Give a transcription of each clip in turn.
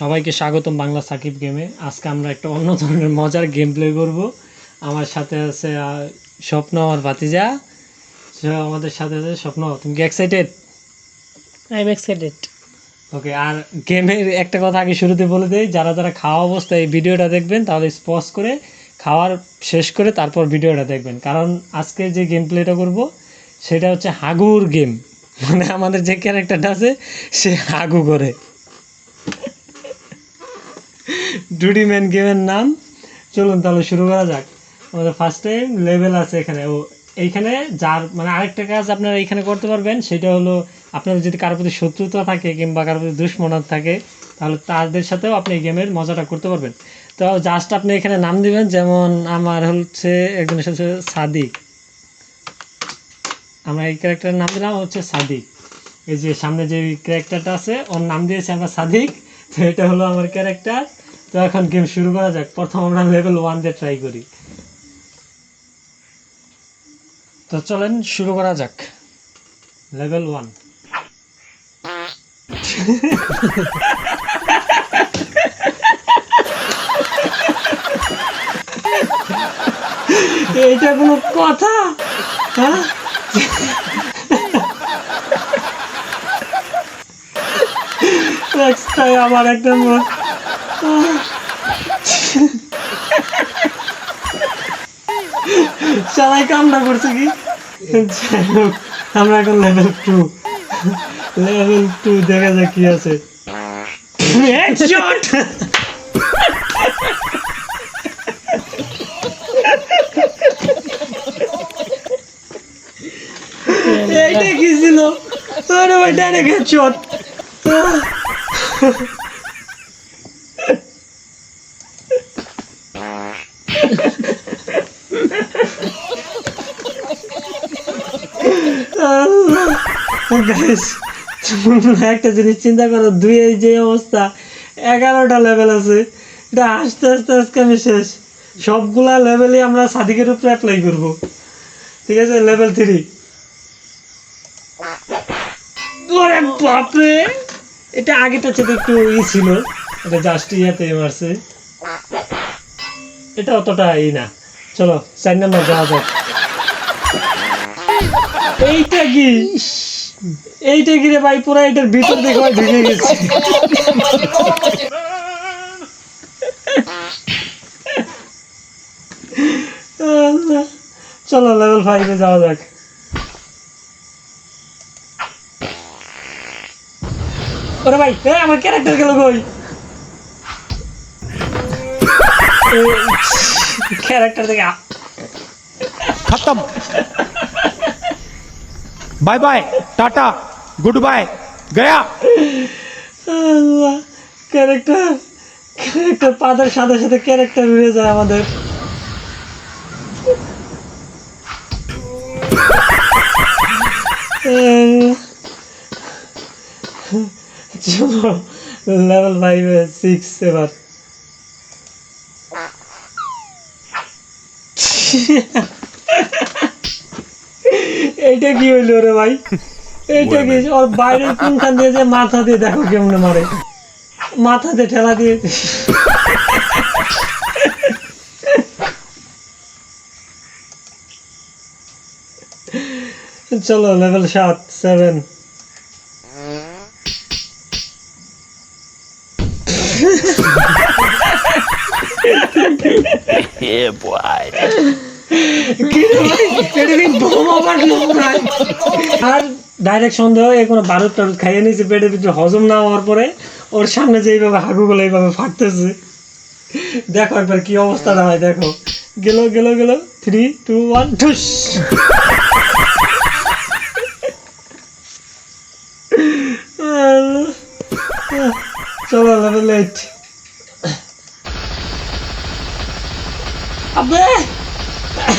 সবাইকে স্বাগতম বাংলা সাকিব গেমে। আজকে আমরা একটা অন্য ধরনের মজার গেম প্লে করব। আমার সাথে আছে স্বপ্ন আর ভাতিজা। সে আমাদের সাথে আছে স্বপ্ন তুমি কি excited I am excited okay আর গেমের একটা কথা আগে শুরুতে বলে দেই যারা যারা খাওয়া অবস্থায় এই ভিডিওটা দেখবেন তাহলে স্পজ করে খাওয়ার শেষ করে তারপর ভিডিওটা দেখবেন। কারণ আজকে যে গেম প্লেটা করব সেটা হচ্ছে হাগুর গেম মানে আমাদের যে ক্যারেক্টারটা আছে সে হাগু করে। ডুডি ম্যান গেমের নাম। চলুন তাহলে শুরু করা যাক। আমাদের ফার্স্ট লেভেল আছে এখানে। ও, এইখানে যার মানে আরেকটা কাজ আপনারা এইখানে করতে পারবেন, সেটা হলো আপনার যদি কারোর প্রতি শত্রুতা থাকে কিংবা কারোর প্রতি দুশ্মনাত থাকে, তাহলে তাদের সাথেও আপনি এই গেমের মজাটা করতে পারবেন। তো জাস্ট আপনি এখানে নাম দিবেন, যেমন আমার হচ্ছে একজনের সাথে সাদিক। আমরা এই ক্যারেক্টারের নাম দিলাম হচ্ছে সাদিক। এই যে সামনে যে ক্যারেক্টারটা আছে, ওর নাম দিয়েছি আমরা সাদিক। তো এটা হলো আমার ক্যারেক্টার তো এখন গেম শুরু করা যাক। প্রথম আমরা লেভেল ওয়ান দিয়ে ট্রাই করি। তো চলেন, শুরু করা যাক। লেভেল ওয়ান এইটা কোনো কথা? হ্যাঁ? আমার একটা সবাই কামনা করছে কি? আমরা এখন লেভেল টু লেভেল টু দেখা যাক কি আছে। Headshot! এইটা কি ছিল? আরে ভাই ডাইরেক্ট হেডশট একটা জিনিস চিন্তা করো, দুই এই যে অবস্থা, এগারোটা লেভেল আছে। এটা আস্তে আস্তে আজকে আমি শেষ। সবগুলা লেভেলই আমরা সাদিকের উপরে অ্যাপ্লাই করব। ঠিক আছে? লেভেল থ্রি বাপরে! এটা আগেটা চেয়ে একটু ই ছিল। এটা জাস্ট ইয়াতে মারছে। এটা অতটা ই না। চলো, চার নাম্বার যাওয়া যাক। এইটা কি? এইটা কি রে ভাই? পুরো এটার ভিতর দেখে ঢুকে গেছে। চলো লেভেল ফাইভে যাওয়া যাক। ওরে ভাই, এ, আমার ক্যারেক্টার গেল কই? ক্যারেক্টার দেখে আ- bye bye ta ta good bye Gaya character character পাতার সাথে সাথে ক্যারেক্টার উড়ে যায় আমাদের। লেভেল ফাইভে সিক্স এবার। এইটা কি হইল রে ভাই? এইটা কি? ওর বাইরে কোনখান দিয়ে যে মাথা দিয়ে দেখো কেমনে মারে। মাথা দিয়ে ঠেলা দিয়ে চলো লেভেল সাত সেভেন কি রে আর ডাইরেক্ট সন্দেহ এ কোনো বারুদ টারুদ খাইয়ে নিয়েছে, পেটের ভিতরে হজম না হওয়ার পরে ওর সামনে যে এইভাবে হাগুগুলো এইভাবে ফাটতেছে। দেখো একবার কি অবস্থাটা হয় দেখো। গেল গেল গেল থ্রি টু ওয়ান ঠুস! চলো লেভেল এইট আবে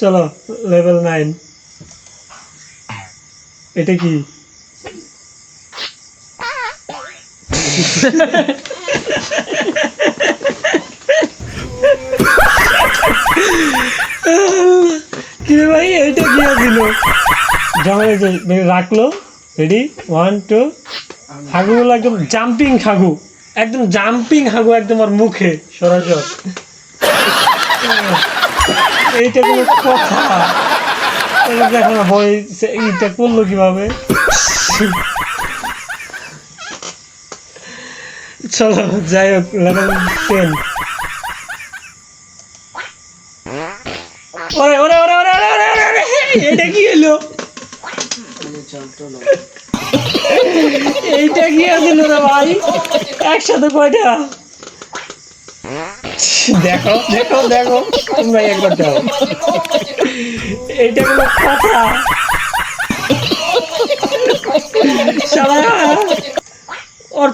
চলো লেভেল নাইন এটা কি? কিরে ভাই, এটা কি আছিল? জঙ্গলে রাখল রেডি ওয়ান টু হাগুগুলো একদম জাম্পিং হাগু। একদম জাম্পিং হাগু একদম ওর মুখে, সরাসর। এইটা কোনো কথা। দেখো এইটা করল কীভাবে? চলো, যাই হোক ওরে ওরে ওরে ওরে ওরে ওরে ওরে এটা কি হলো? এইটা কি রে ভাই? একসাথে কয়টা? দেখো দেখো দেখো তোমরা একবার দাও। এইটা কোনো কথা। শালা ওর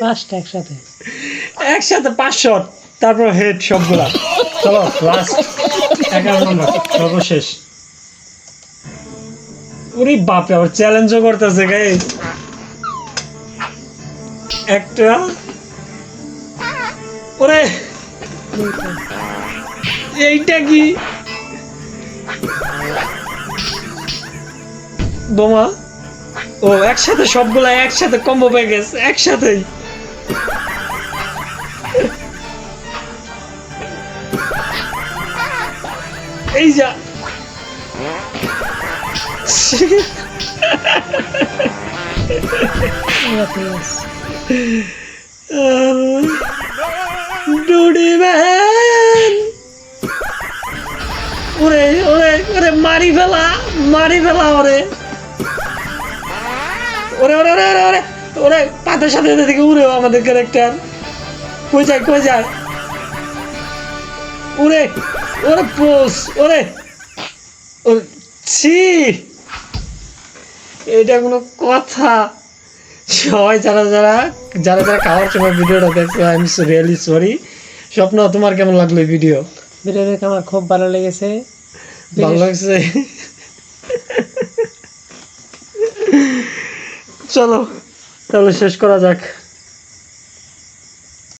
পাঁচটা একসাথে। একসাথে পাঁচশো তারপর হেড সবগুলা। চলো লাস্ট এগারো নম্বর সর্বশেষ। ওরে বাপে আবার চ্যালেঞ্জও করতেছে গাই একটা ওরে এইটা কি? বোমা ও একসাথে সবগুলা একসাথে কম্বো প্যাকেজ একসাথেই। এই যা। ডুডি ম্যান ওরে ওরে ওরে, মারি ফেলা মারি ফেলা ওরে। ওরে ওরে ওরে ওরে ওরে ওরে পাতার সাথে থেকে উড়ে আমাদের ক্যারেক্টার কই যায় কই যায়? ওরে ওরে পোস ওরে। এটা কোনো কথা। সবাই যারা যারা যারা যারা খাওয়ার সময় ভিডিওটা দেখছ আই এম রিয়েলি সরি স্বপ্ন তোমার কেমন লাগল ভিডিও ভিডিও দেখে আমার খুব ভালো লেগেছে। ভালো লাগছে? চলো তাহলে শেষ করা যাক।